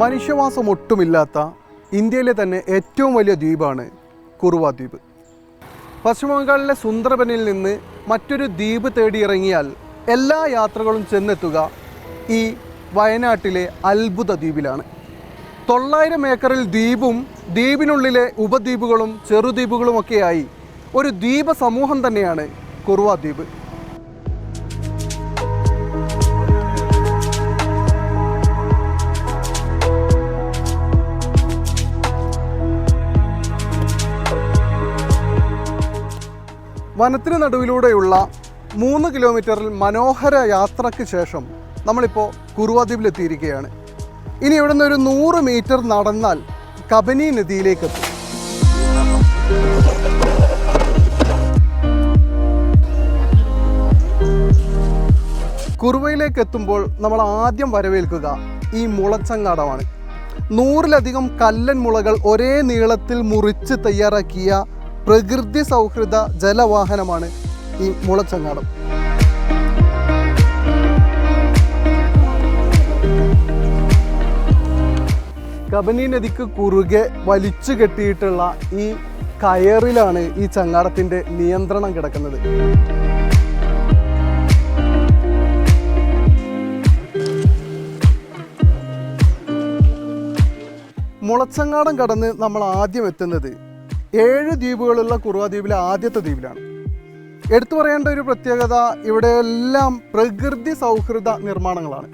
മനുഷ്യവാസം ഒട്ടുമില്ലാത്ത ഇന്ത്യയിലെ തന്നെ ഏറ്റവും വലിയ ദ്വീപാണ് കുറുവ ദ്വീപ്. പശ്ചിമ ബംഗാളിലെ സുന്ദർബനിൽ നിന്ന് മറ്റൊരു ദ്വീപ് തേടി ഇറങ്ങിയാൽ എല്ലാ യാത്രകളും ചെന്നെത്തുക ഈ വയനാട്ടിലെ അത്ഭുത ദ്വീപിലാണ്. തൊള്ളായിരം ഏക്കറിൽ ദ്വീപും ദ്വീപിനുള്ളിലെ ഉപദ്വീപുകളും ചെറുദ്വീപുകളുമൊക്കെയായി ഒരു ദ്വീപ സമൂഹം തന്നെയാണ് കുറുവ ദ്വീപ്. വനത്തിന് നടുവിലൂടെയുള്ള മൂന്ന് കിലോമീറ്ററിൽ മനോഹര യാത്രയ്ക്ക് ശേഷം നമ്മളിപ്പോൾ കുറുവാദ്വീപിലെത്തിയിരിക്കുകയാണ്. ഇനി ഇവിടുന്ന് ഒരു നൂറ് മീറ്റർ നടന്നാൽ കബനി നദിയിലേക്ക് എത്തും കുറുവയിലേക്ക് എത്തുമ്പോൾ നമ്മൾ ആദ്യം വരവേൽക്കുക ഈ മുളച്ചങ്ങാടമാണ്. നൂറിലധികം കല്ലൻ മുളകൾ ഒരേ നീളത്തിൽ മുറിച്ച് തയ്യാറാക്കിയ പ്രകൃതി സൗഹൃദ ജലവാഹനമാണ് ഈ മുളച്ചങ്ങാടം. കബനി നദിക്ക് കുറുകെ വലിച്ചു കെട്ടിയിട്ടുള്ള ഈ കയറിലാണ് ഈ ചങ്ങാടത്തിന്റെ നിയന്ത്രണം കിടക്കുന്നത്. മുളച്ചങ്ങാടം കടന്ന് നമ്മൾ ആദ്യം എത്തുന്നത് ഏഴ് ദ്വീപുകളുള്ള കുറുവ ദ്വീപിലെ ആദ്യത്തെ ദ്വീപിലാണ്. എടുത്തു പറയേണ്ട ഒരു പ്രത്യേകത ഇവിടെ എല്ലാം പ്രകൃതി സൗഹൃദ നിർമ്മാണങ്ങളാണ്.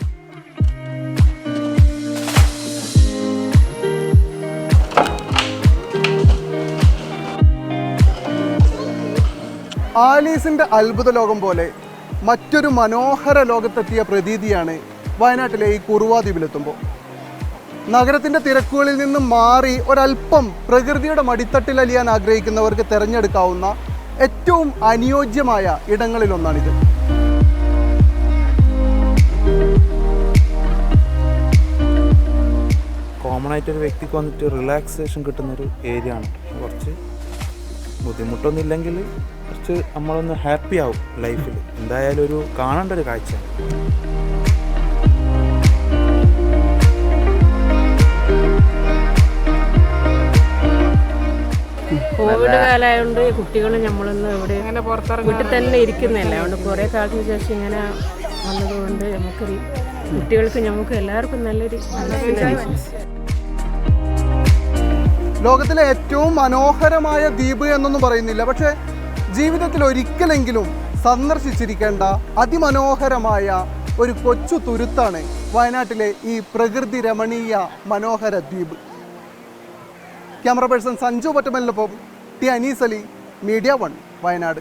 ആലീസിന്റെ അത്ഭുത ലോകം പോലെ മറ്റൊരു മനോഹര ലോകത്തെത്തിയ പ്രതീതിയാണ് വയനാട്ടിലെ ഈ കുറുവാ നഗരത്തിന്റെ തിരക്കുകളിൽ നിന്ന് മാറി ഒരല്പം പ്രകൃതിയുടെ മടിത്തട്ടിൽ അലിയാൻ ആഗ്രഹിക്കുന്നവർക്ക് തിരഞ്ഞെടുക്കാവുന്ന ഏറ്റവും അനുയോജ്യമായ ഇടങ്ങളിലൊന്നാണിത്. കോമൺ ആയിട്ട് ഒരു വ്യക്തിക്ക് വന്നിട്ട് റിലാക്സേഷൻ കിട്ടുന്നൊരു ഏരിയ ആണ്. കുറച്ച് ബുദ്ധിമുട്ടൊന്നും ഇല്ലെങ്കിൽ കുറച്ച് നമ്മളൊന്ന് ഹാപ്പി ആവും ലൈഫിൽ എന്തായാലും ഒരു കാണേണ്ട ഒരു കാഴ്ചയാണ്. കോവിഡ് കാലമായതുകൊണ്ട് കുട്ടികൾ നമ്മളൊന്നും ഇവിടെ വീട്ടിൽ തന്നെ ഇരിക്കുന്നില്ല അതുകൊണ്ട് കുറേ കാലത്തിന് ശേഷം ഇങ്ങനെ വന്നതുകൊണ്ട് നമുക്കൊരു കുട്ടികൾക്ക് നമുക്ക് എല്ലാവർക്കും നല്ലൊരു ലോകത്തിലെ ഏറ്റവും മനോഹരമായ ദ്വീപ് എന്നൊന്നും പറയുന്നില്ല. പക്ഷേ ജീവിതത്തിൽ ഒരിക്കലെങ്കിലും സന്ദർശിച്ചിരിക്കേണ്ട അതിമനോഹരമായ ഒരു കൊച്ചു തുരുത്താണ് വയനാട്ടിലെ ഈ പ്രകൃതി രമണീയ മനോഹര ദ്വീപ്. Camera person Sanju പറ്റമലിനൊപ്പം T Anees media one Wayanad.